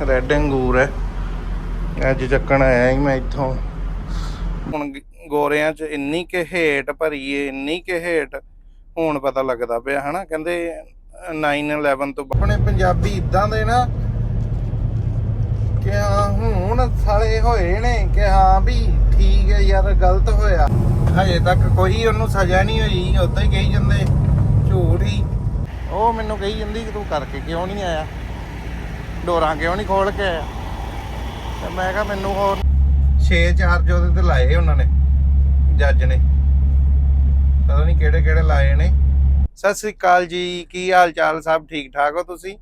Red ਅੰਗੂਰ ਹੈ। ਅੱਜ ਚੱਕਣ ਆਇਆ ਹੀ ਮੈਂ ਇੱਥੋਂ। ਹੁਣ ਗੋਰਿਆਂ 'ਚ ਇੰਨੀ ਕਿ ਹੇਟ ਭਰੀ ਏ, ਇੰਨੀ ਕਿ ਹੇਟ ਹੁਣ ਪਤਾ ਲੱਗਦਾ ਪਿਆ, ਹਨਾ? ਕਹਿੰਦੇ 9/11 ਤੋਂ ਆਪਣੇ ਪੰਜਾਬੀ ਇਦਾਂ ਦੇ ਨਾ ਕਿ ਹਾਂ, ਹੁਣ ਸਾਲੇ ਹੋਏ ਨੇ ਕਿ ਹਾਂ ਵੀ ਠੀਕ ਹੈ ਯਾਰ, ਗਲਤ ਹੋਇਆ। ਹਜੇ ਤੱਕ ਕੋਈ ਉਹਨੂੰ ਸਜ਼ਾ ਨਹੀਂ ਹੋਈ ਉਦਾਂ ਹੀ ਕਹੀ ਜਾਂਦੇ, ਝੂਠ ਹੀ। ਉਹ ਮੈਨੂੰ ਕਹੀ ਜਾਂਦੀ ਕਿ ਤੂੰ ਕਰਕੇ ਕਿਉਂ ਨਹੀਂ ਆਇਆ? ਡੋਰਾਂ ਕਿਉਂ ਨਹੀਂ ਖੋਲ ਕੇ? ਆਇਆ ਤੇ ਮੈਂ ਕਿਹਾ ਮੈਨੂੰ ਹੋਰ 6 ਚਾਰਜ ਉਹਦੇ ਤੇ ਲਾਏ ਉਹਨਾਂ ਨੇ, ਜੱਜ ਨੇ। ਪਤਾ ਨਹੀਂ ਕਿਹੜੇ ਕਿਹੜੇ ਲਾਏ ਨੇ। ਸਤਿ ਸ੍ਰੀ ਅਕਾਲ ਜੀ, ਕੀ ਹਾਲ ਚਾਲ ਸਭ ਠੀਕ ਠਾਕ ਹੋ ਤੁਸੀਂ?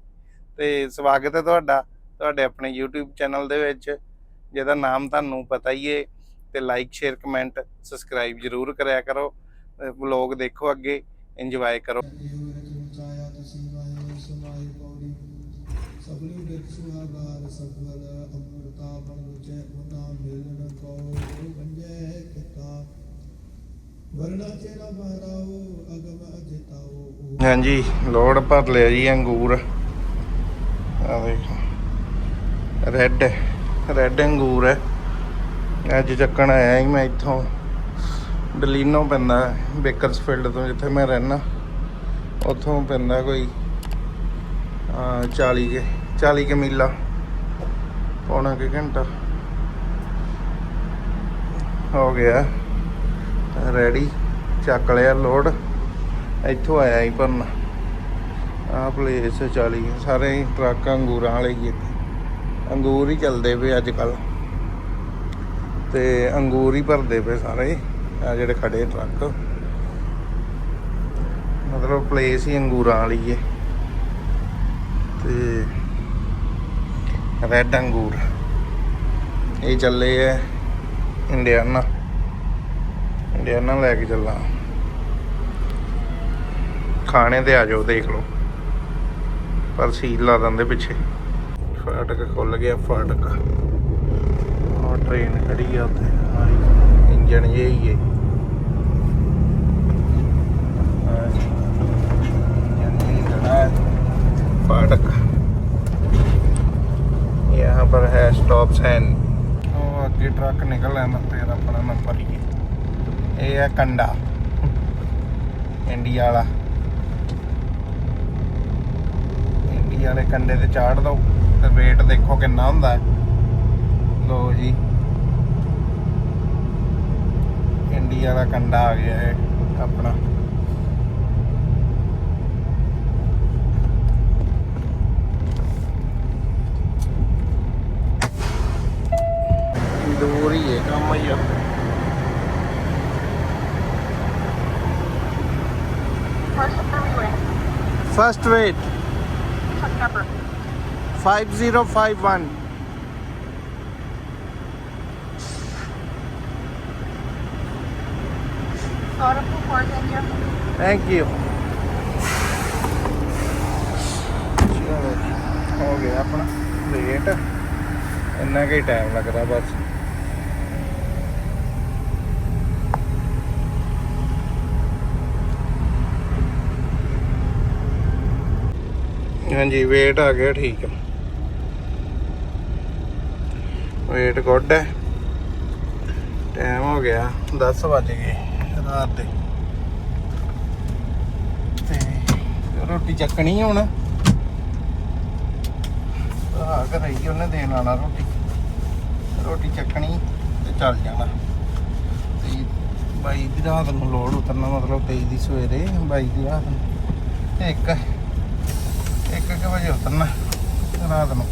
ਤੇ ਸਵਾਗਤ ਹੈ ਤੁਹਾਡਾ, ਤੁਹਾਡੇ ਆਪਣੇ YouTube ਚੈਨਲ ਦੇ ਵਿੱਚ, ਜਿਹਦਾ ਨਾਮ ਤੁਹਾਨੂੰ ਪਤਾ ਹੀ ਏ। ਤੇ ਲਾਈਕ ਸ਼ੇਅਰ ਕਮੈਂਟ ਸਬਸਕ੍ਰਾਈਬ ਜਰੂਰ ਕਰਿਆ ਕਰੋ। ਵਲੌਗ ਦੇਖੋ ਅੱਗੇ ਇੰਜੋਏ ਕਰੋ। ਹਾਂਜੀ, ਲੋੜ ਭਰ ਲਿਆ ਜੀ ਅੰਗੂਰ। ਆ ਦੇਖੋ। ਰੈੱਡ ਰੈੱਡ ਅੰਗੂਰ ਹੈ। ਅੱਜ ਚੱਕਣ ਆਇਆ ਹੀ ਮੈਂ ਇੱਥੋਂ। ਡਲੀਨੋ ਪੈਂਦਾ, ਬੇਕਰਸਫੀਲਡ ਤੋਂ ਜਿੱਥੇ ਮੈਂ ਰਹਿਣਾ ਉੱਥੋਂ ਪੈਂਦਾ ਕੋਈ ਆ 40 ਕੇ 40 ਕੇ ਮੀਲਾ। ਪੌਣਾ ਕਿ ਘੰਟਾ। ਹੋ ਗਿਆ। ਰੈਡੀ, ਚੱਕ ਲਿਆ ਲੋਡ ਇੱਥੋਂ ਆਇਆ ਹੀ ਭਰਨਾ। ਆਹ ਪਲੇਸ 40 ਸਾਰੇ ਟਰੱਕ ਅੰਗੂਰਾਂ ਵਾਲੇ ਹੀ ਇੱਥੇ। ਅੰਗੂਰ ਹੀ ਚੱਲਦੇ ਪਏ ਅੱਜ ਕੱਲ ਤੇ ਅੰਗੂਰ ਹੀ ਭਰਦੇ ਪਏ ਸਾਰੇ ਆ ਜਿਹੜੇ ਖੜੇ ਟਰੱਕ। ਮਤਲਬ ਪਲੇਸ ਹੀ ਅੰਗੂਰਾਂ ਵਾਲੀ ਹੈ। ਤੇ ਰੈੱਡ ਅੰਗੂਰ। ਇਹ ਚੱਲੇ ਹੈ ਇੰਡੀਆਨਾ ਇੰਡੀਆਨਾ ਲੈ ਕੇ ਚੱਲਾਂ ਖਾਣੇ ਤੇ ਆ ਜਾਓ ਦੇਖ ਲਓ ਪਰ ਸੀਲ ਲਾ ਦਿੰਦੇ ਪਿੱਛੇ ਫਾਟਕ ਖੁੱਲ ਗਿਆ ਫਾਟਕ ਉਹ ਟ੍ਰੇਨ ਖੜੀ ਆ ਉੱਥੇ ਆਹ ਇੰਜਣ ਜੇ ਹੀ ਹੈ ਆਹ ਇੰਜਣ ਜੇ ਹੀ ਖੜਾ ਹੈ फाटक यहाँ पर है स्टॉप साइन ਉਹ ਅੱਗੇ ਟਰੱਕ ਨਿਕਲ ਆਂਦਾ ਤੇਰਾ ਆਪਣਾ ਨੰਬਰ ਹੀ ਹੈ। ਇਹ ਹੈ ਕੰਡਾ। ਇੰਡੀਆ ਵਾਲਾ। ਇੰਡੀਆ ਵਾਲੇ ਕੰਡੇ ਤੇ ਚਾੜ ਦੋ, ਤੇ weight ਦੇਖੋ ਕਿੰਨਾ ਹੁੰਦਾ ਲੋ ਜੀ। ਇੰਡੀਆ ਵਾਲਾ ਕੰਡਾ ਆ ਗਿਆ ਹੈ ਆਪਣਾ। ਦੂਰ ਹੀ ਹੈ ਕੰਮ ਹੀ ਆ। First wait. Five zero five one. Thank you. ਚਲੋ ਜੀ, ਹੋ ਗਿਆ ਆਪਣਾ ਵੇਟ ਇੰਨਾ ਕੁ ਹੀ ਟਾਈਮ ਲੱਗਦਾ ਬਸ ਹਾਂਜੀ weight ਆ ਗਿਆ, ਠੀਕ ਹੈ weight ਗੁੱਡ ਹੈ ਟਾਈਮ ਹੋ ਗਿਆ 10 ਵੱਜ ਗਏ ਰਾਤ ਦੇ। ਤੇ ਰੋਟੀ ਚੱਕਣੀ ਹੁਣ। ਆ ਘਰ ਹੀ ਉਹਨੇ ਦੇਣ ਆਣਾ ਰੋਟੀ। ਰੋਟੀ ਚੱਕਣੀ ਤੇ ਚੱਲ ਜਾਣਾ। ਤੇ ਬਾਈ ਦੀ ਰਾਤ ਨੂੰ ਲੋਡ ਉਤਰਨਾ ਮਤਲਬ 23 ਦੀ ਸਵੇਰੇ, ਬਾਈ ਦੀ ਰਾਤ ਨੂੰ। ਇੱਕ ਇੱਕ ਵਜੇ ਉਤਰਨਾ ਰਾਤ ਨੂੰ।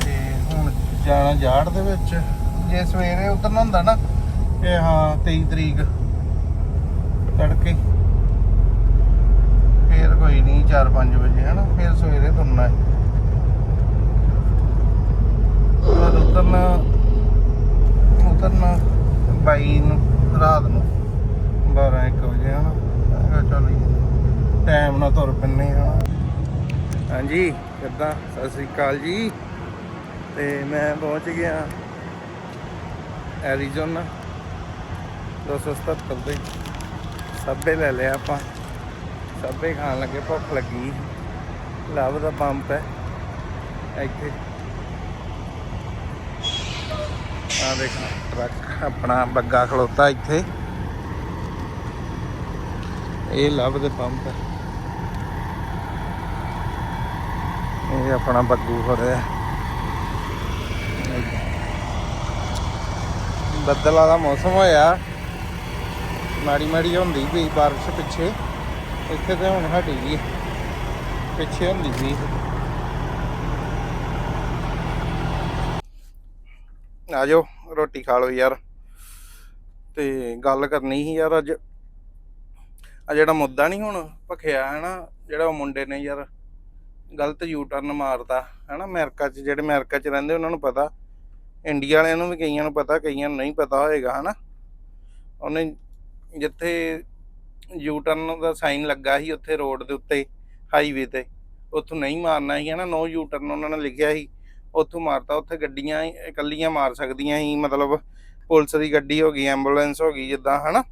ਤੇ ਹੁਣ ਜਾਣਾ ਜਾੜ ਦੇ ਵਿੱਚ, ਜੇ ਸਵੇਰੇ ਉਤਰਨਾ ਹੁੰਦਾ ਨਾ ਕਿ ਹਾਂ 23 ਤਰੀਕ ਤੜਕੇ। ਫੇਰ ਕੋਈ ਨਹੀਂ 4-5 ਵਜੇ, ਹਨਾ, ਫੇਰ ਸਵੇਰੇ ਤੁਰਨਾ ਹੈ। ਉਤਰਨਾ 22 ਨੂੰ ਰਾਤ ਨੂੰ 12-1 ਵਜੇ ਹਨਾ ਮੈਂ ਕਿਹਾ ਚੱਲ ਟਾਈਮ ਨਾਲ ਤੁਰ ਪੈਂਦੇ ਹਾਂ ਹਾਂਜੀ, ਕਿੱਦਾਂ? ਸਤਿ ਸ੍ਰੀ ਅਕਾਲ ਜੀ। ਤੇ ਮੈਂ ਪਹੁੰਚ ਗਿਆ ਐਰੀਜ਼ੋਨਾ। 277 ਦੇ। ਸੱਬੇ ਲੈ ਲਿਆ ਆਪਾਂ। ਸੱਬੇ ਖਾਣ ਲੱਗੇ, ਭੁੱਖ ਲੱਗੀ। ਲਵ ਦਾ ਪੰਪ ਹੈ। ਇੱਥੇ। ਆ ਦੇਖ, ਟਰੱਕ ਆਪਣਾ ਬੱਗਾ ਖਲੋਤਾ ਇੱਥੇ। ਇਹ ਲਵ ਦੇ ਪੰਪ ਹੈ। ਇਹ ਆਪਣਾ ਬੱਗੂ ਹੋ ਰਿਹਾ। ਬੱਦਲਾਂ ਦਾ ਮੌਸਮ ਹੋਇਆ। ਮਾੜੀ ਮਾੜੀ ਹੁੰਦੀ ਪਈ ਬਾਰਿਸ਼ ਪਿੱਛੇ। ਇੱਥੇ ਤੇ ਹੁਣ ਹਟੀ ਗਈ ਪਿੱਛੇ ਹੁੰਦੀ ਸੀ ਆ ਜਾਓ ਰੋਟੀ ਖਾ ਲਓ ਯਾਰ। ਤੇ ਗੱਲ ਕਰਨੀ ਸੀ ਯਾਰ ਅੱਜ। ਆ ਜਿਹੜਾ ਮੁੱਦਾ ਨਹੀਂ ਹੁਣ ਭਖਿਆ ਹੈ ਨਾ ਜਿਹੜਾ ਉਹ ਮੁੰਡੇ ਨੇ ਯਾਰ ਗਲਤ ਯੂ ਟਰਨ ਮਾਰਦਾ ਹੈ ਨਾ ਅਮਰੀਕਾ 'ਚ, ਜਿਹੜੇ ਅਮਰੀਕਾ 'ਚ ਰਹਿੰਦੇ, ਉਹਨਾਂ ਨੂੰ ਪਤਾ। ਇੰਡੀਆ ਵਾਲਿਆਂ ਨੂੰ ਵੀ ਕਈਆਂ ਨੂੰ ਪਤਾ, ਕਈਆਂ ਨੂੰ ਨਹੀਂ ਪਤਾ ਹੋਏਗਾ, ਹਨਾ? ਉਹਨੇ ਜਿੱਥੇ ਯੂ ਟਰਨ ਦਾ ਸਾਈਨ ਲੱਗਾ ਸੀ, ਉੱਥੇ ਰੋਡ ਦੇ ਉੱਤੇ ਹਾਈਵੇ ਤੇ, ਉੱਥੋਂ ਨਹੀਂ ਮਾਰਨਾ ਸੀ, ਹਨਾ? ਨੋ ਯੂ ਟਰਨ ਉਹਨਾਂ ਨੇ ਲਿਖਿਆ ਸੀ। ਉੱਥੋਂ ਮਾਰਤਾ, ਉੱਥੇ ਗੱਡੀਆਂ ਹੀ ਇਕੱਲੀਆਂ ਮਾਰ ਸਕਦੀਆਂ ਸੀ, ਮਤਲਬ ਪੁਲਿਸ ਦੀ ਗੱਡੀ ਹੋ ਗਈ ਐਂਬੂਲੈਂਸ ਹੋ ਗਈ, ਜਿੱਦਾਂ, ਹਨਾ?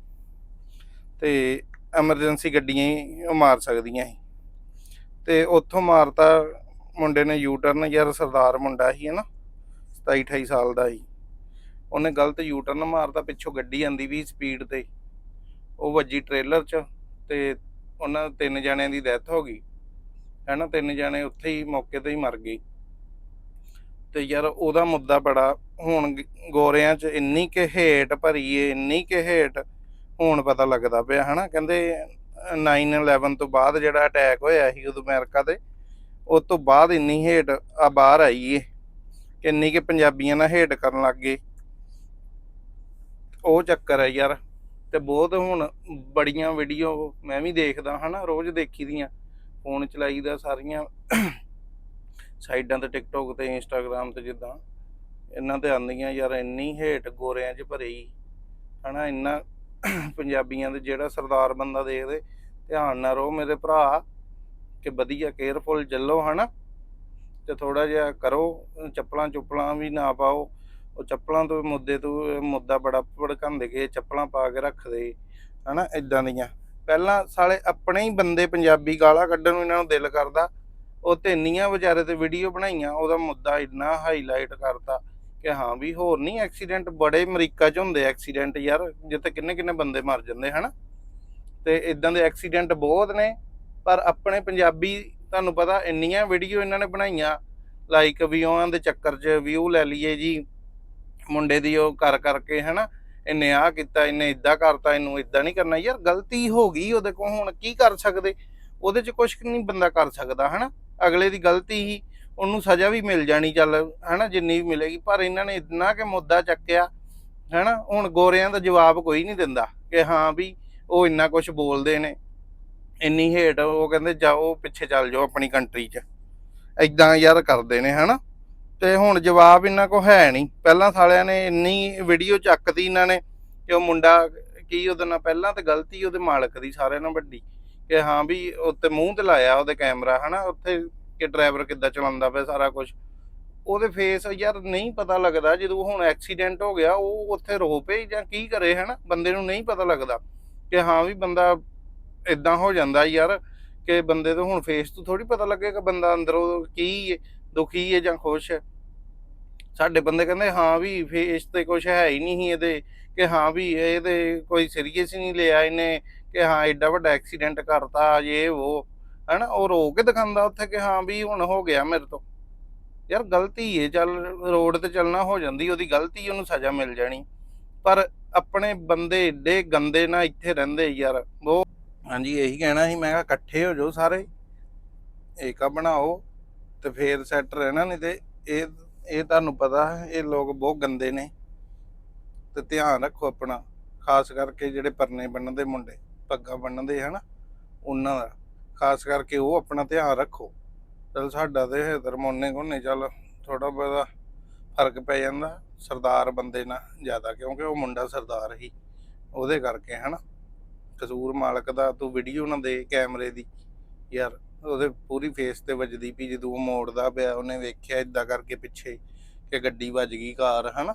ਤੇ ਐਮਰਜੈਂਸੀ ਗੱਡੀਆਂ ਹੀ ਉਹ ਮਾਰ ਸਕਦੀਆਂ ਸੀ। ਤੇ ਉੱਥੋਂ ਮਾਰਤਾ ਮੁੰਡੇ ਨੇ ਯੂ ਟਰਨ ਯਾਰ ਸਰਦਾਰ ਮੁੰਡਾ ਸੀ ਨਾ 27 28 ਸਾਲ ਦਾ ਸੀ। ਉਹਨੇ ਗਲਤ ਯੂ ਟਰਨ ਮਾਰਤਾ, ਪਿੱਛੋਂ ਗੱਡੀ ਆਂਦੀ ਵੀ ਸਪੀਡ ਤੇ। ਉਹ ਵੱਜੀ ਟ੍ਰੇਲਰ 'ਚ ਤੇ ਉਹਨਾਂ ਤਿੰਨ ਜਣਿਆਂ ਦੀ ਡੈਥ ਹੋ ਗਈ। ਹੈਨਾ, ਤਿੰਨ ਜਣੇ ਉੱਥੇ ਹੀ ਮੌਕੇ ਤੇ ਹੀ ਮਰ ਗਏ। ਤੇ ਯਾਰ ਉਹਦਾ ਮੁੱਦਾ ਬੜਾ, ਹੁਣ ਗੋਰਿਆਂ 'ਚ ਇੰਨੀ ਕਿ ਹੇਟ ਭਰੀ ਏ, ਇੰਨੀ ਕਿ ਹੇਟ, ਹੁਣ ਪਤਾ ਲੱਗਦਾ ਪਿਆ, ਹਨਾ, ਕਹਿੰਦੇ 9/11 ਤੋਂ ਬਾਅਦ ਜਿਹੜਾ ਅਟੈਕ ਹੋਇਆ ਸੀ ਉਦੋਂ ਅਮਰੀਕਾ ਤੇ, ਉਸ ਤੋਂ ਬਾਅਦ ਇੰਨੀ ਹੇਟ ਆ ਬਾਹਰ ਆਈ ਏ, ਕਿੰਨੀ ਕਿ ਪੰਜਾਬੀਆਂ ਨਾਲ ਹੇਟ ਕਰਨ ਲੱਗ ਗਏ। ਉਹ ਚੱਕਰ ਹੈ ਯਾਰ, ਤੇ ਬਹੁਤ ਹੁਣ ਬੜੀਆਂ ਵੀਡੀਓ ਮੈਂ ਵੀ ਦੇਖਦਾ ਹਨਾ, ਰੋਜ਼ ਦੇਖੀ ਦੀਆਂ ਫੋਨ ਚਲਾਈਦਾ ਸਾਰੀਆਂ, ਸਾਈਡਾਂ ਤੇ ਟਿਕਟੋਕ ਤੇ ਇੰਸਟਾਗ੍ਰam ਤੇ ਜਿੱਦਾਂ, ਇਹਨਾਂ ਤੇ ਆਉਂਦੀਆਂ, ਯਾਰ ਇੰਨੀ ਹੇਟ ਗੋਰਿਆਂ 'ਚ ਭਰੀ ਹਨਾ, ਇੰਨਾ ਪੰਜਾਬੀਆਂ ਦੇ ਜਿਹੜਾ ਸਰਦਾਰ ਬੰਦਾ ਦੇਖਦੇ, ਧਿਆਨ ਨਾਲ ਰਹੋ ਮੇਰੇ ਭਰਾ, ਕਿ ਵਧੀਆ ਕੇਅਰਫੁਲ ਚੱਲੋ ਹਨਾ, ਤੇ ਥੋੜਾ ਜਿਹਾ ਕਰੋ, ਚੱਪਲਾਂ ਚੁੱਪਲਾਂ ਵੀ ਨਾ ਪਾਓ, ਉਹ ਚੱਪਲਾਂ ਤੋਂ ਮੁੱਦੇ ਤੋਂ, ਮੁੱਦਾ ਬੜਾ ਭੜਕਾਉਂਦੇ ਕਿ ਚੱਪਲਾਂ ਪਾ ਕੇ ਰੱਖਦੇ ਹਨਾ ਇਦਾਂ ਦੀਆਂ। ਪਹਿਲਾਂ ਸਾਲੇ ਆਪਣੇ ਹੀ ਬੰਦੇ ਪੰਜਾਬੀ ਗਾਲਾਂ ਕੱਢਣ ਨੂੰ ਇਹਨਾਂ ਨੂੰ ਦਿਲ ਕਰਦਾ, ਉਹ ਤੇ ਇੰਨੀਆਂ ਵਿਚਾਰੇ ਤੇ ਵੀਡੀਓ ਬਣਾਈਆਂ, ਉਹਦਾ ਮੁੱਦਾ ਇੰਨਾ ਹਾਈਲਾਈਟ ਕਰਤਾ ਕਿ ਹਾਂ ਵੀ ਹੋਰ ਨਹੀਂ ਐਕਸੀਡੈਂਟ ਬੜੇ ਅਮਰੀਕਾ 'ਚ ਹੁੰਦੇ ਐਕਸੀਡੈਂਟ ਯਾਰ, ਜਿੱਥੇ ਕਿੰਨੇ ਕਿੰਨੇ ਬੰਦੇ ਮਰ ਜਾਂਦੇ, ਹਨਾ? ਤੇ ਇਦਾਂ ਦੇ ਐਕਸੀਡੈਂਟ ਬਹੁਤ ਨੇ, ਪਰ ਆਪਣੇ ਪੰਜਾਬੀ, ਤੁਹਾਨੂੰ ਪਤਾ ਇੰਨੀਆਂ ਵੀਡੀਓ ਇਹਨਾਂ ਨੇ ਬਣਾਈਆਂ ਲਾਈਕ ਵਿਊਆਂ ਦੇ ਚੱਕਰ 'ਚ ਵਿਊ ਲੈ ਲਈਏ ਜੀ, ਮੁੰਡੇ ਦੀ ਉਹ ਕਰ ਕਰਕੇ, ਹਨਾ? ਇਹਨੇ ਆ ਕੀਤਾ ਇਹਨੇ ਇਦਾਂ ਕਰਤਾ, ਇਹਨੂੰ ਇਦਾਂ ਨਹੀਂ ਕਰਨਾ, ਯਾਰ ਗਲਤੀ ਹੋ ਗਈ ਉਹਦੇ ਕੋਲ, ਹੁਣ ਕੀ ਕਰ ਸਕਦੇ? ਉਹਦੇ 'ਚ ਕੁਝ ਨਹੀਂ ਬੰਦਾ ਕਰ ਸਕਦਾ, ਹਨਾ? ਅਗਲੇ ਦੀ ਗਲਤੀ ਹੀ ਉਹਨੂੰ ਸਜ਼ਾ ਵੀ ਮਿਲ ਜਾਣੀ ਚੱਲ, ਹਨਾ, ਜਿੰਨੀ ਵੀ ਮਿਲੇਗੀ। ਪਰ ਇਹਨਾਂ ਨੇ ਇੰਨਾ ਕਿ ਮੁੱਦਾ ਚੱਕਿਆ, ਹਨਾ, ਹੁਣ ਗੋਰਿਆਂ ਦਾ ਜਵਾਬ ਕੋਈ ਨਹੀਂ ਦਿੰਦਾ ਕਿ ਹਾਂ ਵੀ ਉਹ ਇੰਨਾ ਕੁਝ ਬੋਲਦੇ ਨੇ, ਇੰਨੀ ਹੇਟ, ਉਹ ਕਹਿੰਦੇ ਜਾਓ ਪਿੱਛੇ ਚੱਲ ਜਾਓ ਆਪਣੀ ਕੰਟਰੀ 'ਚ। ਇਦਾਂ ਯਾਰ ਕਰਦੇ ਨੇ, ਹਨਾ। ਤੇ ਹੁਣ ਜਵਾਬ ਇਹਨਾਂ ਕੋ ਹੈ ਨਹੀਂ। ਪਹਿਲਾਂ ਸਾਲਿਆਂ ਨੇ ਇੰਨੀ ਵੀਡੀਓ ਚੱਕਦੀ ਇਹਨਾਂ ਨੇ ਕਿ ਉਹ ਮੁੰਡਾ ਕੀ ਉਹਦੇ ਨਾਲ, ਪਹਿਲਾਂ ਤੇ ਗਲਤੀ ਉਹਦੇ ਮਾਲਕ ਦੀ ਸਾਰਿਆਂ ਨਾਲ ਵੱਡੀ, ਕਿ ਹਾਂ ਵੀ ਉੱਤੇ ਮੂੰਹ ਤੇ ਲਾਇਆ ਉਹਦੇ ਕੈਮਰਾ ਹਨਾ, ਉੱਥੇ ਕਿ ਡਰਾਈਵਰ ਕਿੱਦਾਂ ਚਲਾਉਂਦਾ ਪਿਆ ਸਾਰਾ ਕੁਝ ਉਹਦੇ ਫੇਸ ਯਾਰ ਨਹੀਂ ਪਤਾ ਲੱਗਦਾ, ਜਦੋਂ ਹੁਣ ਐਕਸੀਡੈਂਟ ਹੋ ਗਿਆ, ਉਹ ਉੱਥੇ ਰੋ ਪਏ ਜਾਂ ਕੀ ਕਰੇ, ਹਨਾ? ਬੰਦੇ ਨੂੰ ਨਹੀਂ ਪਤਾ ਲੱਗਦਾ ਕਿ ਹਾਂ ਵੀ ਬੰਦਾ ਇਦਾਂ ਹੋ ਜਾਂਦਾ ਯਾਰ, ਕਿ ਬੰਦੇ ਤੋਂ ਹੁਣ ਫੇਸ ਤੋਂ ਥੋੜੀ ਪਤਾ ਲੱਗੇਗਾ ਬੰਦਾ ਅੰਦਰੋਂ ਕੀ ਹੈ ਦੁਖੀ ਹੈ ਜਾਂ ਖੁਸ਼ ਹੈ ਸਾਡੇ ਬੰਦੇ ਕਹਿੰਦੇ, ਹਾਂ ਵੀ ਫੇਸ ਤੇ ਕੁਝ ਹੈ ਹੀ ਨਹੀਂ ਸੀ ਇਹਦੇ, ਕਿ ਹਾਂ ਵੀ ਇਹਦੇ ਕੋਈ ਸੀਰੀਅਸ ਹੀ ਨਹੀਂ ਲਿਆ ਇਹਨੇ, ਕਿ ਹਾਂ ਐਡਾ ਵੱਡਾ ਐਕਸੀਡੈਂਟ ਕਰਤਾ ਇਹ ਉਹ। ਹਨਾ, ਉਹ ਰੋ ਕੇ ਦਿਖਾਉਂਦਾ ਉੱਥੇ ਕਿ ਹਾਂ ਵੀ ਹੁਣ ਹੋ ਗਿਆ ਮੇਰੇ ਤੋਂ। ਯਾਰ ਗਲਤੀ ਏ, ਚੱਲ ਰੋਡ ਤੇ ਚੱਲਣਾ ਹੋ ਜਾਂਦੀ, ਉਹਦੀ ਗਲਤੀ ਉਹਨੂੰ ਸਜ਼ਾ ਮਿਲ ਜਾਣੀ। ਪਰ ਆਪਣੇ ਬੰਦੇ ਏਡੇ ਗੰਦੇ ਨਾ ਇੱਥੇ ਰਹਿੰਦੇ ਯਾਰ, ਉਹ ਹਾਂਜੀ, ਇਹੀ ਕਹਿਣਾ ਸੀ, ਮੈਂ ਕਿਹਾ ਇਕੱਠੇ ਹੋ ਜਾਓ ਸਾਰੇ, ਏਕਾ ਬਣਾਓ ਤੇ ਫੇਰ ਸੈੱਟ ਰਹਿਣਾ, ਨਹੀਂ ਤੇ ਇਹ ਇਹ ਤੁਹਾਨੂੰ ਪਤਾ, ਇਹ ਲੋਕ ਬਹੁਤ ਗੰਦੇ ਨੇ। ਤੇ ਧਿਆਨ ਰੱਖੋ ਆਪਣਾ, ਖਾਸ ਕਰਕੇ ਜਿਹੜੇ ਪਰਨੇ ਬੰਨਦੇ ਮੁੰਡੇ, ਪੱਗਾਂ ਬੰਨਦੇ ਹਨਾ, ਉਹਨਾਂ ਦਾ। ਖਾਸ ਕਰਕੇ ਉਹ ਆਪਣਾ ਧਿਆਨ ਰੱਖੋ। ਚਲ ਸਾਡਾ ਤੇ ਮੋਨੇ ਕੋਨੇ ਚੱਲ ਥੋੜਾ ਬਹੁਤਾ ਫ਼ਰਕ ਪੈ ਜਾਂਦਾ, ਸਰਦਾਰ ਬੰਦੇ ਨਾਲ ਜ਼ਿਆਦਾ, ਕਿਉਂਕਿ ਉਹ ਮੁੰਡਾ ਸਰਦਾਰ ਹੀ, ਉਹਦੇ ਕਰਕੇ ਹਨਾ। ਕਸੂਰ ਮਾਲਕ ਦਾ, ਤੂੰ ਵੀਡੀਓ ਨਾ ਦੇ ਕੈਮਰੇ ਦੀ, ਯਾਰ ਉਹਦੇ ਪੂਰੀ ਫੇਸ ਤੇ ਵੱਜਦੀ ਪਈ, ਜਦੋਂ ਉਹ ਮੋੜਦਾ ਪਿਆ, ਉਹਨੇ ਵੇਖਿਆ ਇਦਾਂ ਕਰਕੇ ਪਿੱਛੇ ਕਿ ਗੱਡੀ ਵੱਜ ਗਈ ਕਾਰ, ਹਨਾ।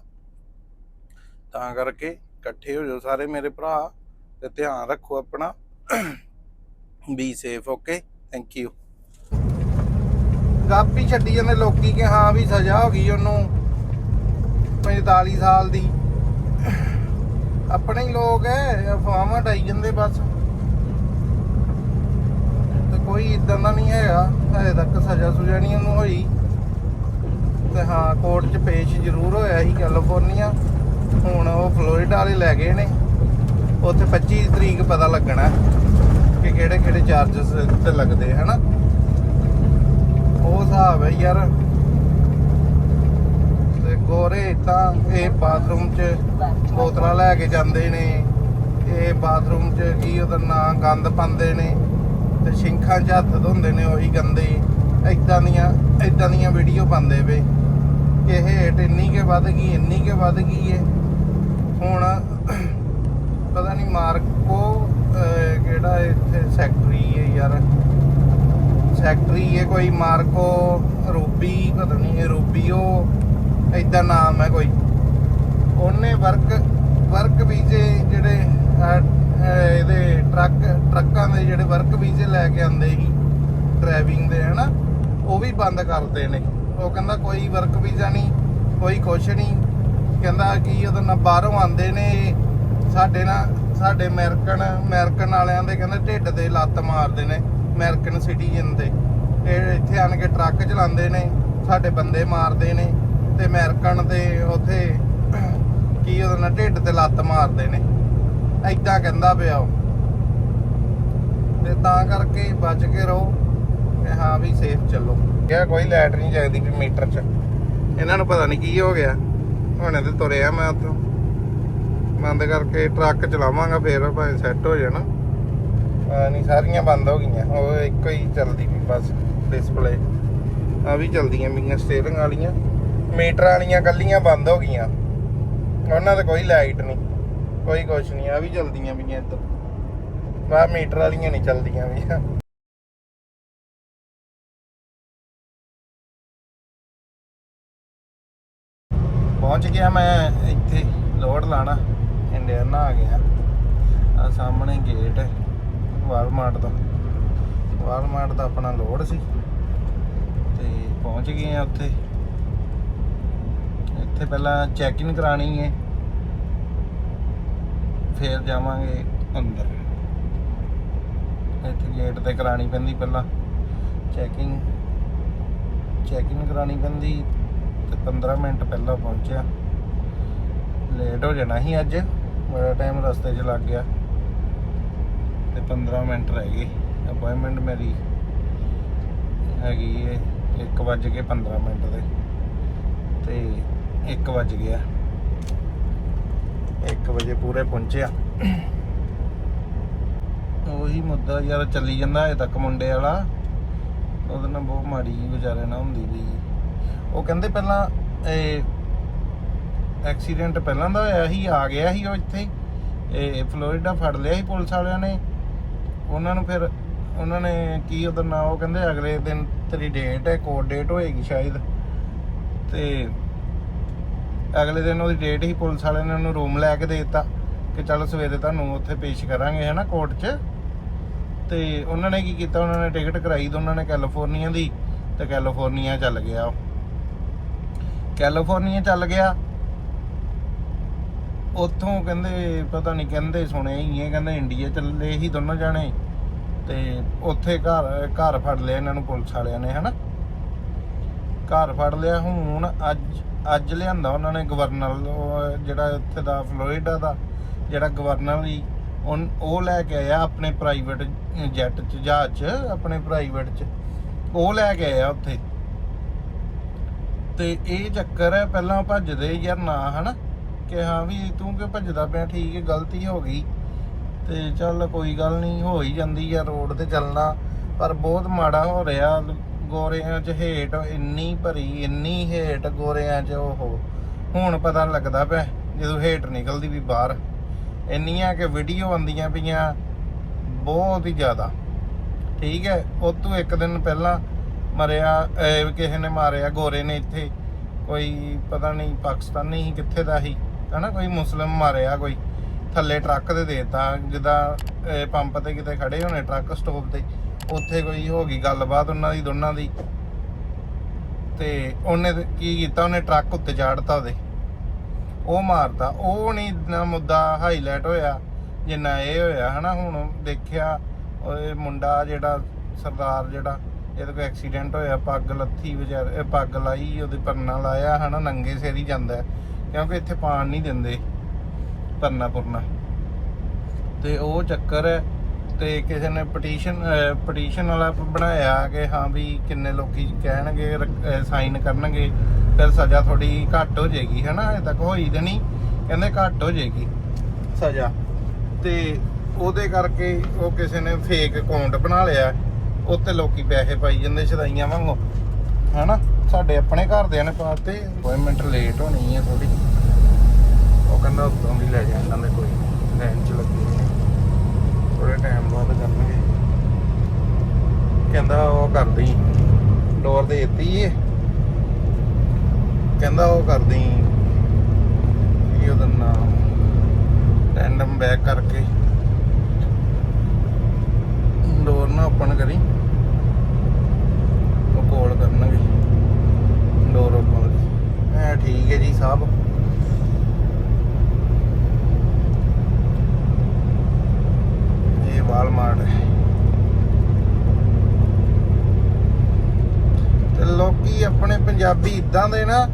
ਤਾਂ ਕਰਕੇ ਇਕੱਠੇ ਹੋ ਜਾਓ ਸਾਰੇ ਮੇਰੇ ਭਰਾ ਤੇ ਧਿਆਨ ਰੱਖੋ ਆਪਣਾ। Be safe okay thank you ਗੱਪ ਹੀ ਛੱਡੀ ਜਾਂਦੇ ਲੋਕੀ ਕਿ ਹਾਂ ਵੀ ਸਜ਼ਾ ਹੋ ਗਈ ਉਹਨੂੰ 45 ਸਾਲ ਦੀ। ਆਪਣੇ ਹੀ ਲੋਕ ਐ, ਅਫਵਾਹਾਂ ਡਾਈ ਜਾਂਦੇ ਬਸ। ਤੇ ਕੋਈ ਇਦਾਂ ਦਾ ਨਹੀਂ ਹੈਗਾ, ਹਜੇ ਤੱਕ ਸਜ਼ਾ ਸੁਜਾ ਨਹੀਂ ਉਹਨੂੰ ਹੋਈ। ਤੇ ਹਾਂ, ਕੋਰਟ 'ਚ ਪੇਸ਼ ਜ਼ਰੂਰ ਹੋਇਆ ਸੀ ਕੈਲੀਫੋਰਨੀਆ। ਹੁਣ ਉਹ ਫਲੋਰੀਡਾ ਵਾਲੇ ਲੈ ਗਏ ਨੇ। ਉੱਥੇ 25 ਤਰੀਕ ਪਤਾ ਲੱਗਣਾ। ਕਿ ਕਿਹੜੇ ਕਿਹੜੇ ਚਾਰजेस ਤੇ ਲੱਗਦੇ ਹਨਾ? ਉਹ ਹਿਸਾਬ ਹੈ ਯਾਰ। ਤੇ ਗੋਰੇ ਤਾਂ ਇਹ ਬਾਥਰੂਮ 'ਚ ਬੋਤਲਾਂ ਲੈ ਕੇ ਜਾਂਦੇ ਨੇ। ਇਹ ਬਾਥਰੂਮ 'ਚ ਕੀ ਉਹਦਾ ਨਾਂ, ਗੰਦ ਪਾਉਂਦੇ ਨੇ। ਤੇ ਸ਼ਿੰਖਾਂ 'ਚ ਹੱਥ ਧੋਂਦੇ ਨੇ ਉਹੀ ਗੰਦੇ। ਇਦਾਂ ਦੀਆਂ ਇਦਾਂ ਦੀਆਂ ਵੀਡੀਓ ਪਾਉਂਦੇ ਵੇ ਕਿ ਹੇਟ ਇੰਨੀ ਕੇ ਵੱਧ ਗਈ, ਇੰਨੀ ਕੇ ਵੱਧ ਗਈ ਏ। ਹੁਣ ਪਤਾ ਨਹੀਂ ਮਾਰਕੋ ਕਿਹੜਾ ਇੱਥੇ ਸੈਕਟਰੀ ਹੈ ਯਾਰ? ਸੈਕਟਰੀ ਹੈ ਕੋਈ ਮਾਰਕੋ ਰੂਬੀ, ਪਤਾ ਨਹੀਂ ਰੂਬੀਓ ਇਦਾਂ ਨਾਮ ਹੈ ਕੋਈ। ਉਹਨੇ ਵਰਕ ਵਰਕ ਵੀਜ਼ੇ ਜਿਹੜੇ ਇਹਦੇ ਟਰੱਕ, ਟਰੱਕਾਂ ਦੇ ਜਿਹੜੇ ਵਰਕ ਵੀਜ਼ੇ ਲੈ ਕੇ ਆਉਂਦੇ ਸੀ, ਡਰਾਈਵਿੰਗ ਦੇ, ਹਨਾ? ਉਹ ਵੀ ਬੰਦ ਕਰਦੇ ਨੇ। ਉਹ ਕਹਿੰਦਾ ਕੋਈ ਵਰਕ ਵੀਜ਼ਾ ਨਹੀਂ, ਕੋਈ ਕੁਛ ਨਹੀਂ। ਕਹਿੰਦਾ ਕਿ ਉਹਦਾ ਨਾ ਬਾਹਰੋਂ ਆਉਂਦੇ ਨੇ, ਸਾਡੇ ਨਾਲ ਸਾਡੇ ਅਮਰੀਕਨ ਅਮਰੀਕਨ ਵਾਲਿਆਂ ਦੇ ਕਹਿੰਦੇ ਢਿੱਡ ਤੇ ਲੱਤ ਮਾਰਦੇ ਨੇ, ਅਮਰੀਕਨ ਸਿਟੀਜ਼ਨ ਦੇ। ਇਹ ਇੱਥੇ ਆਣ ਕੇ ਟਰੱਕ ਚਲਾਉਂਦੇ ਨੇ, ਸਾਡੇ ਬੰਦੇ ਮਾਰਦੇ ਨੇ ਤੇ ਅਮਰੀਕਨ ਦੇ ਉੱਥੇ ਕੀ ਉਹਦਾ ਨਾ, ਢਿੱਡ ਤੇ ਲੱਤ ਮਾਰਦੇ ਨੇ। ਐਦਾਂ ਕਹਿੰਦਾ ਪਿਆ ਉਹ। ਤੇ ਤਾਂ ਕਰਕੇ ਬਚ ਕੇ ਰਹੋ ਤੇ ਹਾਂ ਵੀ ਸੇਫ ਚੱਲੋ। ਕਿਹਾ ਕੋਈ ਲਾਈਟ ਨਹੀਂ ਜਗਦੀ ਵੀ ਮੀਟਰ 'ਚ। ਇਹਨਾਂ ਨੂੰ ਪਤਾ ਨਹੀਂ ਕੀ ਹੋ ਗਿਆ। ਹੁਣ ਤੇ ਤੁਰਿਆ ਮੈਂ ਉੱਥੋਂ। ਬੰਦ ਕਰਕੇ ਟਰੱਕ ਚਲਾਵਾਂਗਾ, ਫੇਰ ਭਾਵੇਂ ਸੈੱਟ ਹੋ ਜਾਣਾ। ਨਹੀਂ ਸਾਰੀਆਂ ਬੰਦ ਹੋ ਗਈਆਂ। ਉਹ ਇੱਕੋ ਹੀ ਚੱਲਦੀ ਵੀ ਬਸ ਡਿਸਪਲੇ ਆ ਵੀ ਚਲਦੀਆਂ ਮੀਆਂ ਸਟੀਅਰਿੰਗ ਵਾਲੀਆਂ। ਮੀਟਰ ਵਾਲੀਆਂ ਕੱਲੀਆਂ ਬੰਦ ਹੋ ਗਈਆਂ। ਉਹਨਾਂ ਤੇ ਕੋਈ ਲਾਈਟ ਨਹੀਂ ਕੋਈ ਕੁਛ ਨਹੀਂ ਆ ਵੀ ਚਲਦੀਆਂ ਪਈਆਂ ਇੱਧਰ। ਬਾ ਮੀਟਰ ਵਾਲੀਆਂ ਨਹੀਂ ਚਲਦੀਆਂ ਵੀ ਪਹੁੰਚ ਗਿਆ ਮੈਂ ਇੱਥੇ ਲੋਡ ਲਾਣਾ ਇੰਡੀਅਨ ਆ ਗਿਆ ਆ ਸਾਹਮਣੇ ਗੇਟ ਹੈ ਵਾਲਮਾਰਟ ਦਾ। ਵਾਲਮਾਰਟ ਦਾ ਆਪਣਾ ਲੋਡ ਸੀ। ਤੇ ਪਹੁੰਚ ਗਏ ਆ ਉੱਥੇ। ਇੱਥੇ ਪਹਿਲਾਂ ਚੈੱਕ ਇਨ ਕਰਾਣੀ ਹੈ ਫੇਰ ਜਾਵਾਂਗੇ ਅੰਦਰ। ਇੱਥੇ ਗੇਟ ਤੇ ਕਰਾਣੀ ਪੈਂਦੀ ਪਹਿਲਾਂ। ਚੈਕਿੰਗ ਚੈਕਿੰਗ ਕਰਾਣੀ ਪੈਂਦੀ ਤੇ 15 ਮਿੰਟ ਪਹਿਲਾਂ ਪਹੁੰਚਿਆ। ਲੇਟ ਹੋ ਜਾਣਾ ਸੀ ਅੱਜ। ਬੜਾ ਟਾਈਮ ਰਸਤੇ 'ਚ ਲੱਗ ਗਿਆ ਤੇ 15 ਮਿੰਟ ਰਹਿ ਗਏ। ਅਪਾਇੰਟਮੈਂਟ ਮੇਰੀ ਹੈਗੀ ਏ 1 ਵੱਜ ਕੇ 15 ਮਿੰਟ ਦੇ ਤੇ 1 ਵੱਜ ਗਿਆ। 1 ਵਜੇ ਪੂਰੇ ਪਹੁੰਚਿਆ। ਉਹੀ ਮੁੱਦਾ ਯਾਰ ਚੱਲੀ ਜਾਂਦਾ ਹਜੇ ਤੱਕ ਮੁੰਡੇ ਵਾਲਾ। ਉਹਦੇ ਨਾਲ ਬਹੁਤ ਮਾੜੀ ਜਿਹੀ ਵਿਚਾਰੇ ਨਾਲ ਹੁੰਦੀ ਵੀ ਉਹ ਕਹਿੰਦੇ ਪਹਿਲਾਂ ਇਹ ਐਕਸੀਡੈਂਟ ਪਹਿਲਾਂ ਦਾ ਹੋਇਆ ਸੀ, ਆ ਗਿਆ ਸੀ ਉਹ ਇੱਥੇ। ਇਹ ਫਲੋਰੀਡਾ ਫੜ ਲਿਆ ਸੀ ਪੁਲਿਸ ਵਾਲਿਆਂ ਨੇ। ਉਹਨਾਂ ਨੂੰ ਫਿਰ ਉਹਨਾਂ ਨੇ ਕੀ ਉਹਦਾ ਨਾਂ ਉਹ ਕਹਿੰਦੇ, ਅਗਲੇ ਦਿਨ ਤੇਰੀ ਡੇਟ ਹੈ ਕੋਰਟ ਡੇਟ ਹੋਏਗੀ ਸ਼ਾਇਦ। ਤੇ ਅਗਲੇ ਦਿਨ ਉਹਦੀ ਡੇਟ ਹੀ ਪੁਲਿਸ ਵਾਲਿਆਂ ਨੇ ਉਹਨੂੰ ਰੂਮ ਲੈ ਕੇ ਦੇ ਦਿੱਤਾ ਕਿ ਚਲੋ ਸਵੇਰੇ ਤੁਹਾਨੂੰ ਉੱਥੇ ਪੇਸ਼ ਕਰਾਂਗੇ ਹਨਾ ਕੋਰਟ 'ਚ? ਤੇ ਉਹਨਾਂ ਨੇ ਕੀ ਕੀਤਾ, ਉਹਨਾਂ ਨੇ ਟਿਕਟ ਕਰਾਈ ਤੇ ਉਹਨਾਂ ਨੇ ਕੈਲੀਫੋਰਨੀਆ ਦੀ ਤੇ ਕੈਲੀਫੋਰਨੀਆ ਚੱਲ ਗਿਆ ਉਹ। ਕੈਲੀਫੋਰਨੀਆ ਚੱਲ ਗਿਆ। ਉੱਥੋਂ ਕਹਿੰਦੇ ਪਤਾ ਨਹੀਂ ਕਹਿੰਦੇ ਸੁਣਿਆ ਹੀ ਹੈ, ਕਹਿੰਦੇ ਇੰਡੀਆ ਚੱਲੇ ਹੀ ਦੋਨੋਂ ਜਾਣੇ ਤੇ ਉੱਥੇ ਘਰ ਘਰ ਫੜ ਲਿਆ ਇਹਨਾਂ ਨੂੰ ਪੁਲਿਸ ਵਾਲਿਆਂ ਨੇ, ਹਨਾ? ਘਰ ਫੜ ਲਿਆ ਹੁਣ ਅੱਜ ਅੱਜ ਲਿਆਂਦਾ ਉਹਨਾਂ ਨੇ ਗਵਰਨਰ ਜਿਹੜਾ ਇੱਥੇ ਦਾ ਫਲੋਰੀਡਾ ਦਾ, ਜਿਹੜਾ ਗਵਰਨਰ ਸੀ, ਉਨ- ਉਹ ਲੈ ਕੇ ਆਇਆ ਆਪਣੇ ਪ੍ਰਾਈਵੇਟ ਜੈਟ ਚ, ਜਹਾਜ਼ ਚ, ਆਪਣੇ ਪ੍ਰਾਈਵੇਟ ਚ, ਉਹ ਲੈ ਕੇ ਆਇਆ ਉੱਥੇ। ਤੇ ਇਹ ਚੱਕਰ ਹੈ, ਪਹਿਲਾਂ ਭੱਜਦੇ ਯਾਰ ਨਾ, ਹਨਾ? ਕਿ ਹਾਂ ਵੀ ਤੂੰ ਕਿ ਭੱਜਦਾ ਪਿਆ? ਠੀਕ ਹੈ, ਗਲਤੀ ਹੋ ਗਈ। ਤੇ ਚੱਲ ਕੋਈ ਗੱਲ ਨਹੀਂ, ਹੋ ਹੀ ਜਾਂਦੀ ਆ ਰੋਡ ਤੇ ਚੱਲਣਾ। ਪਰ ਬਹੁਤ ਮਾੜਾ ਹੋ ਰਿਹਾ। ਗੋਰਿਆਂ 'ਚ ਹੇਟ ਇੰਨੀ ਭਰੀ, ਇੰਨੀ ਹੇਟ ਗੋਰਿਆਂ 'ਚ ਉਹ। ਹੁਣ ਪਤਾ ਲੱਗਦਾ ਪਿਆ, ਜਦੋਂ ਹੇਟ ਨਿਕਲਦੀ ਵੀ ਬਾਹਰ। ਇੰਨੀਆਂ ਕਿ ਵੀਡੀਓ ਆਉਂਦੀਆਂ ਪਈਆਂ, ਬਹੁਤ ਹੀ ਜ਼ਿਆਦਾ। ਠੀਕ ਹੈ, ਉਹ ਤੋਂ ਇੱਕ ਦਿਨ ਪਹਿਲਾਂ ਮਰਿਆ ਅਹ ਕਿਸੇ ਨੇ ਮਾਰਿਆ ਗੋਰੇ ਨੇ ਇੱਥੇ। ਕੋਈ ਪਤਾ ਨਹੀਂ ਪਾਕਿਸਤਾਨੀ ਸੀ ਕਿੱਥੇ ਦਾ ਸੀ। ਹਨਾ, ਕੋਈ ਮੁਸਲਮ ਮਾਰਿਆ, ਕੋਈ ਥੱਲੇ ਟਰੱਕ ਤੇ ਦੇਤਾ, ਜਿੱਦਾਂ ਪੰਪ ਤੇ ਕਿਤੇ ਖੜੇ ਹੋਣੇ, ਟਰੱਕ ਸਟੋਪ ਤੇ, ਉੱਥੇ ਕੋਈ ਹੋ ਗਈ ਗੱਲਬਾਤ ਉਹਨਾਂ ਦੀ, ਦੋਨਾਂ ਦੀ। ਤੇ ਉਹਨੇ ਕੀ ਕੀਤਾ, ਉਹਨੇ ਟਰੱਕ ਉੱਤੇ ਚਾੜਤਾ ਉਹਦੇ। ਉਹ ਮਾਰਤਾ, ਉਹ ਨਹੀਂ ਨਾ ਮੁੱਦਾ ਹਾਈਲਾਈਟ ਹੋਇਆ ਜਿੰਨਾ ਇਹ ਹੋਇਆ, ਹਨਾ, ਹੁਣ ਦੇਖਿਆ, ਉਹ ਮੁੰਡਾ ਜਿਹੜਾ ਸਰਦਾਰ ਜਿਹੜਾ ਇਹਦੇ ਕੋਈ ਐਕਸੀਡੈਂਟ ਹੋਇਆ, ਪੱਗ ਲੱਥੀ ਵਿਚਾਰ ਪੱਗ ਲਾਈ, ਉਹਦੇ ਪਰਨਾ ਲਾਇਆ, ਹਨਾ, ਨੰਗੇ ਸਿਰ ਹੀ ਜਾਂਦਾ। ਕਿਉਂਕਿ ਇੱਥੇ ਪਾਣ ਨਹੀਂ ਦਿੰਦੇ ਪਰਨਾ ਪੁਰਨਾ। ਤੇ ਉਹ ਚੱਕਰ ਹੈ ਤੇ ਕਿਸੇ ਨੇ ਪਟੀਸ਼ਨ ਪਟੀਸ਼ਨ ਵਾਲਾ ਬਣਾਇਆ ਕਿ ਹਾਂ ਵੀ ਕਿੰਨੇ ਲੋਕੀ ਕਹਿਣਗੇ ਸਾਈਨ ਕਰਨਗੇ, ਫਿਰ ਸਜ਼ਾ ਥੋੜੀ ਘੱਟ ਹੋ ਜਾਏਗੀ, ਹਨਾ? ਅਜੇ ਤੱਕ ਹੋਈ ਤੇ ਨਹੀਂ, ਕਹਿੰਦੇ ਘੱਟ ਹੋ ਜਾਏਗੀ ਸਜ਼ਾ। ਤੇ ਉਹਦੇ ਕਰਕੇ ਉਹ ਕਿਸੇ ਨੇ ਫੇਕ ਅਕਾਊਂਟ ਬਣਾ ਲਿਆ, ਉੱਤੇ ਲੋਕੀ ਪੈਸੇ ਪਾਈ ਜਾਂਦੇ, ਸ਼ਦਾਈਆਂ ਵਾਂਗੂ। ਹੈਨਾ? ਸਾਡੇ ਆਪਣੇ ਘਰਦਿਆਂ ਨੇ ਪਾਤੇ ਅਪਾਇੰਟਮੈਂਟ ਲੇਟ ਹੋਣੀ ਹੈ ਥੋੜੀ ਉਹ ਕਹਿੰਦਾ ਉਦੋਂ ਵੀ ਲੈ ਜਾਂਦਾ ਨੇ ਕੋਈ ਲਾਈਨ ਚ ਲੱਗੀ ਥੋੜੇ ਟਾਈਮ ਬਾਅਦ ਕਰਨਗੇ। ਕਹਿੰਦਾ ਉਹ ਕਰਦੀ। ਡੋਰ ਦੇ ਦਿੱਤੀ ਏ। ਕਹਿੰਦਾ ਉਹ ਕਰਦੀ। ਕੀ ਉਹਦਾ ਨਾਮ ਰੈਂਡਮ ਬੈਕ ਕਰਕੇ। ਡੋਰ ਨਾ ਓਪਨ ਕਰੀ। ਕੋਲ ਕਰਨਗੇ। ਡੋਰ ਓਪਨ ਐ ਠੀਕ ਹੈ ਜੀ ਸਾਹਿਬ ਇਹ ਵਾਲਮਾਰਟ ਤੇ ਲੋਕੀ ਆਪਣੇ ਪੰਜਾਬੀ ਇਦਾਂ ਦੇ ਨਾ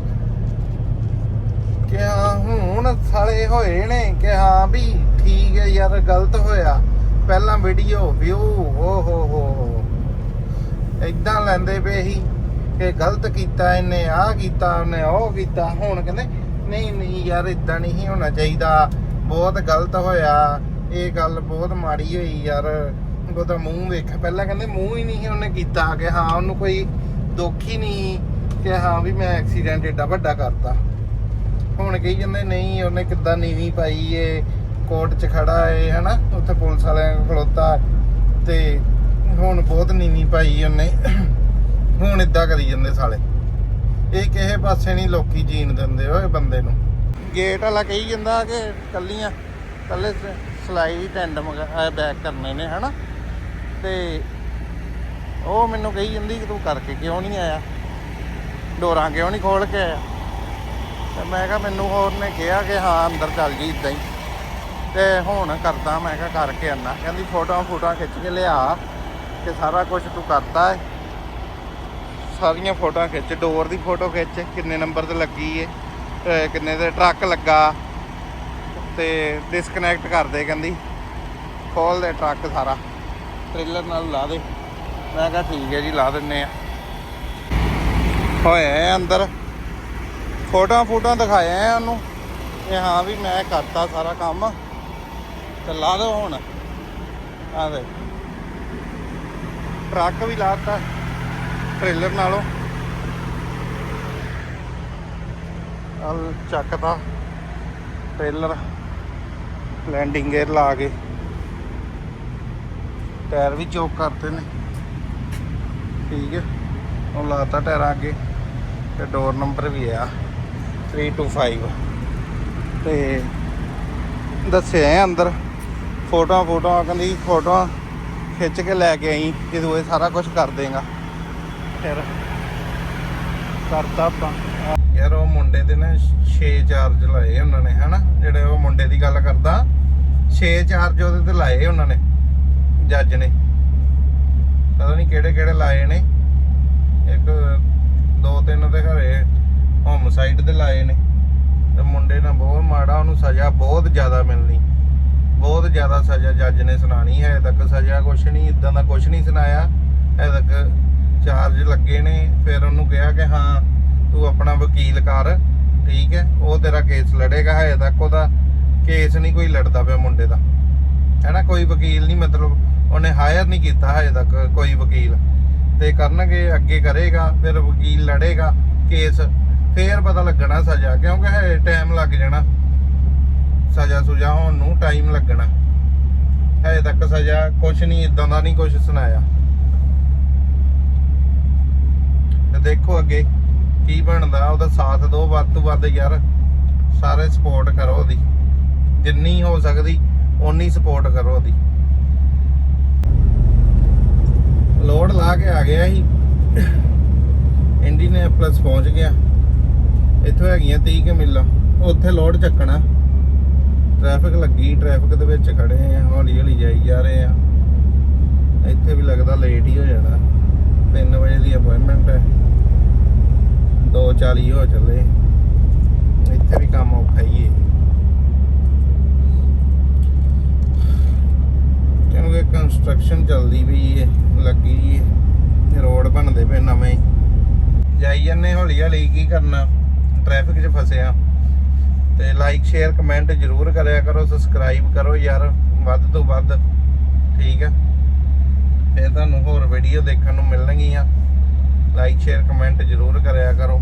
ਕਿ ਹਾਂ ਹੁਣ ਸਾਲੇ ਹੋਏ ਨੇ। ਕਿ ਹਾਂ ਵੀ ਠੀਕ ਹੈ ਯਾਰ ਗਲਤ ਹੋਇਆ। ਪਹਿਲਾਂ ਵੀਡੀਓ ਵਿਊ ਓ ਹੋ ਹੋ ਹੋ। ਇਦਾਂ ਲੈਂਦੇ ਪਏ ਸੀ ਕਿ ਗਲਤ ਕੀਤਾ, ਇਹਨੇ ਆਹ ਕੀਤਾ, ਉਹਨੇ ਉਹ ਕੀਤਾ। ਹੁਣ ਕਹਿੰਦੇ, ਨਹੀਂ ਨਹੀਂ ਯਾਰ ਇਦਾਂ ਨਹੀਂ ਹੋਣਾ ਚਾਹੀਦਾ। ਬਹੁਤ ਗਲਤ ਹੋਇਆ। ਇਹ ਗੱਲ ਬਹੁਤ ਮਾੜੀ ਹੋਈ ਯਾਰ। ਉਹਦਾ ਮੂੰਹ ਵੇਖ, ਪਹਿਲਾਂ ਕਹਿੰਦੇ ਮੂੰਹ ਹੀ ਨਹੀਂ ਸੀ ਉਹਨੇ ਕੀਤਾ ਕਿ ਹਾਂ, ਉਹਨੂੰ ਕੋਈ ਦੁੱਖ ਹੀ ਨਹੀਂ ਕਿ ਹਾਂ ਵੀ ਮੈਂ ਐਕਸੀਡੈਂਟ ਏਡਾ ਵੱਡਾ ਕਰਤਾ। ਹੁਣ ਕਹੀ ਜਾਂਦੇ, ਨਹੀਂ, ਉਹਨੇ ਕਿੱਦਾਂ ਨੀਵੀਂ ਪਾਈ ਏ ਕੋਰਟ 'ਚ ਖੜਾ ਏ, ਹਨਾ? ਉੱਥੇ ਪੁਲਿਸ ਵਾਲਿਆਂ ਖਲੋਤਾ ਤੇ ਹੁਣ ਬਹੁਤ ਨੀਵੀਂ ਪਾਈ ਉਹਨੇ। ਹੁਣ ਇਦਾਂ ਕਰੀ ਜਾਂਦੇ ਸਾਲੇ। ਇਹ ਕਿਸੇ ਪਾਸੇ ਨਹੀਂ ਲੋਕੀ ਜੀਣ ਦਿੰਦੇ ਓਏ ਬੰਦੇ ਨੂੰ। ਗੇਟ ਵਾਲਾ ਕਹੀ ਜਾਂਦਾ ਕਿ ਕੱਲੀਆਂ, ਕੱਲੇ ਸਲਾਈ ਟੈਂਡ ਬੈਕ ਕਰਨੇ ਨੇ, ਹਨਾ? ਤੇ ਉਹ ਮੈਨੂੰ ਕਹੀ ਜਾਂਦੀ ਕਿ ਤੂੰ ਕਰਕੇ ਕਿਉਂ ਨਹੀਂ ਆਇਆ? ਡੋਰਾਂ ਕਿਉਂ ਨਹੀਂ ਖੋਲ ਕੇ ਆਇਆ? ਤੇ ਮੈਂ ਕਿਹਾ ਮੈਨੂੰ ਹੋਰ ਨੇ ਕਿਹਾ ਕਿ ਹਾਂ, ਅੰਦਰ ਚੱਲ ਜੀ ਇਦਾਂ ਹੀ। ਤੇ ਹੁਣ ਕਰਦਾ, ਮੈਂ ਕਿਹਾ ਕਰਕੇ ਆਣਾ ਕਹਿੰਦੀ ਫੋਟੋਆਂ ਫੋਟੋਆਂ ਖਿੱਚ ਕੇ ਲਿਆ। ਕਿ ਸਾਰਾ ਕੁਝ ਤੂੰ ਕਰਤਾ ਹੈ ਸਾਰੀਆਂ ਫੋਟੋਆਂ ਖਿੱਚ, ਡੋਰ ਦੀ ਫੋਟੋ ਖਿੱਚ, ਕਿੰਨੇ ਨੰਬਰ ਤੇ ਲੱਗੀ ਏ ਕਿੰਨੇ ਤੇ ਟਰੱਕ ਲੱਗਾ, ਤੇ ਡਿਸਕਨੈਕਟ ਕਰ ਦੇ ਕਹਿੰਦੀ। ਖੋਲ ਦੇ ਟਰੱਕ ਸਾਰਾ। ਟ੍ਰੇਲਰ ਨਾਲ ਲਾ ਦੇ। ਮੈਂ ਕਿਹਾ ਠੀਕ ਹੈ ਜੀ, ਲਾ ਦਿੰਨੇ ਆ। ਹੋਇਆ ਅੰਦਰ। ਫੋਟੋਆਂ ਫੋਟੋਆਂ ਦਿਖਾਇਆ ਆ ਉਹਨੂੰ। ਕਿ ਹਾਂ ਵੀ ਮੈਂ ਕਰਤਾ ਸਾਰਾ ਕੰਮ। ਤੇ ਲਾ ਦੋ ਹੁਣ। ਆ ਦੇ ਟਰੱਕ ਵੀ ਲਾਤਾ, ਟ੍ਰੇਲਰ ਨਾਲੋਂ। ਅਲ ਚੱਕਦਾ ਟ੍ਰੇਲਰ ਲੈਂਡਿੰਗ ਗੇਅਰ ਲਾ ਕੇ। ਟਾਇਰ ਵੀ ਚੋਕ ਕਰਤੇ ਨੇ। ਠੀਕ ਹੈ, ਉਹ ਲਾਤਾ ਟਾਇਰਾਂ ਅੱਗੇ, ਤੇ ਡੋਰ ਨੰਬਰ ਵੀ ਆ 325 ਤੇ ਦੱਸਿਆ ਅੰਦਰ, ਫੋਟੋਆਂ ਫੋਟੋਆਂ, ਕਹਿੰਦੀ ਫੋਟੋਆਂ ਖਿੱਚ ਕੇ ਲੈ ਕੇ ਆਈ ਜਦੋਂ ਇਹ ਸਾਰਾ ਕੁਝ ਕਰ ਦੇਗਾ। ਫਿਰ ਕਰਤਾ ਆਪਾਂ। ਯਾਰ ਉਹ ਮੁੰਡੇ ਦੇ ਨਾ 6 ਚਾਰਜ ਲਾਏ ਉਹਨਾਂ ਨੇ ਹਨਾ? ਜਿਹੜੇ ਉਹ ਮੁੰਡੇ ਦੀ ਗੱਲ ਕਰਦਾ 6 ਚਾਰਜ ਉਹਦੇ ਤੇ ਲਾਏ ਉਹਨਾਂ ਨੇ ਜੱਜ ਨੇ। ਪਤਾ ਨਹੀਂ ਕਿਹੜੇ ਕਿਹੜੇ ਲਾਏ ਨੇ। ਇੱਕ ਦੋ ਤਿੰਨ ਤੇ ਘਰੇ ਹੋਮਸਾਈਡ ਤੇ ਲਾਏ ਨੇ। ਤੇ ਮੁੰਡੇ ਨਾਲ ਬਹੁਤ ਮਾੜਾ ਉਹਨੂੰ ਸਜ਼ਾ ਬਹੁਤ ਜ਼ਿਆਦਾ ਮਿਲਣੀ। ਬਹੁਤ ਜ਼ਿਆਦਾ ਸਜ਼ਾ ਜੱਜ ਨੇ ਸੁਣਾਣੀ ਹੈ ਤੱਕ ਸਜ਼ਾ ਕੁਛ ਨਹੀਂ ਇਦਾਂ ਦਾ ਕੁਛ ਨਹੀਂ ਸੁਣਾਇਆ। ਹਜੇ ਤੱਕ ਚਾਰਜ ਲੱਗੇ ਨੇ, ਫਿਰ ਉਹਨੂੰ ਕਿਹਾ ਕਿ ਹਾਂ, ਤੂੰ ਆਪਣਾ ਵਕੀਲ ਕਰ, ਠੀਕ ਹੈ, ਉਹ ਤੇਰਾ ਕੇਸ ਲੜੇਗਾ, ਹਜੇ ਤੱਕ ਉਹਦਾ ਕੇਸ ਨਹੀਂ ਕੋਈ ਲੜਦਾ ਪਿਆ ਮੁੰਡੇ ਦਾ। ਹੈਨਾ, ਕੋਈ ਵਕੀਲ ਨਹੀਂ, ਮਤਲਬ ਉਹਨੇ ਹਾਇਰ ਨਹੀਂ ਕੀਤਾ ਹਜੇ ਤੱਕ ਕੋਈ ਵਕੀਲ। ਤੇ ਕਰਨਗੇ, ਅੱਗੇ ਕਰੇਗਾ, ਫਿਰ ਵਕੀਲ ਲੜੇਗਾ ਕੇਸ ਫੇਰ ਪਤਾ ਲੱਗਣਾ ਸਜ਼ਾ, ਕਿਉਂਕਿ ਹਜੇ ਟਾਈਮ ਲੱਗ ਜਾਣਾ। ਸਜ਼ਾ ਸੁਜਾ ਹੋਣ ਨੂੰ ਟਾਈਮ ਲੱਗਣਾ। ਹਜੇ ਤੱਕ ਸਜ਼ਾ ਕੁਛ ਨਹੀਂ ਇਦਾਂ ਦਾ ਨਹੀਂ ਕੁਛ ਸੁਣਾਇਆ। ਤੇ ਦੇਖੋ ਅੱਗੇ ਕੀ ਬਣਦਾ, ਉਹਦਾ ਸਾਥ ਦਿਓ ਵੱਧ ਤੋਂ ਵੱਧ ਯਾਰ। ਸਾਰੇ ਸਪੋਰਟ ਕਰੋ ਉਹਦੀ। ਜਿੰਨੀ ਹੋ ਸਕਦੀ, ਓਨੀ ਸਪੋਰਟ ਕਰੋ ਉਹਦੀ। ਲੋਡ ਲਾ ਕੇ ਆ ਗਿਆ ਸੀ। ਇੰਡੀਅਨਪਲਸ ਪਹੁੰਚ ਗਿਆ। ਇੱਥੋਂ ਹੈਗੀਆਂ 30 ਕਿ ਮਿਲਾਂ। ਉੱਥੇ ਲੋਡ ਚੱਕਣਾ। ਟ੍ਰੈਫਿਕ ਲੱਗੀ ਟ੍ਰੈਫਿਕ ਦੇ ਵਿੱਚ ਖੜੇ ਆ ਹੌਲੀ ਹੌਲੀ ਜਾਈ ਜਾ ਰਹੇ ਆ। ਇੱਥੇ ਵੀ ਲੱਗਦਾ ਲੇਟ ਹੀ ਹੋ ਜਾਣਾ। 3 ਵਜੇ ਦੀ ਅਪਾਇੰਟਮੈਂਟ ਹੈ। 2:40 ਹੋ ਚੱਲੇ। ਇੱਥੇ ਵੀ ਕੰਮ ਔਖਾ ਹੀ ਹੈ ਕਿਉਂਕਿ ਕੰਸਟਰਕਸ਼ਨ ਚੱਲਦੀ ਪਈ ਹੈ ਲੱਗੀ ਹੈ ਰੋਡ ਬਣਦੇ ਪਏ ਨਵੇਂ। ਜਾਈ ਜੰਨੇ ਹੌਲੀ ਹੌਲੀ ਕੀ ਕਰਨਾ? ਟ੍ਰੈਫਿਕ 'ਚ ਫਸਿਆ। ਤੇ ਲਾਈਕ ਸ਼ੇਅਰ ਕਮੈਂਟ ਜਰੂਰ ਕਰਿਆ ਕਰੋ ਸਬਸਕ੍ਰਾਈਬ ਕਰੋ ਯਾਰ, ਵੱਧ ਤੋਂ ਵੱਧ, ਠੀਕ ਹੈ? ਫਿਰ ਤੁਹਾਨੂੰ ਹੋਰ ਵੀਡੀਓ ਦੇਖਣ ਨੂੰ ਮਿਲਣਗੀਆਂ। ਲਾਈਕ ਸ਼ੇਅਰ ਕਮੈਂਟ ਜਰੂਰ ਕਰਿਆ ਕਰੋ।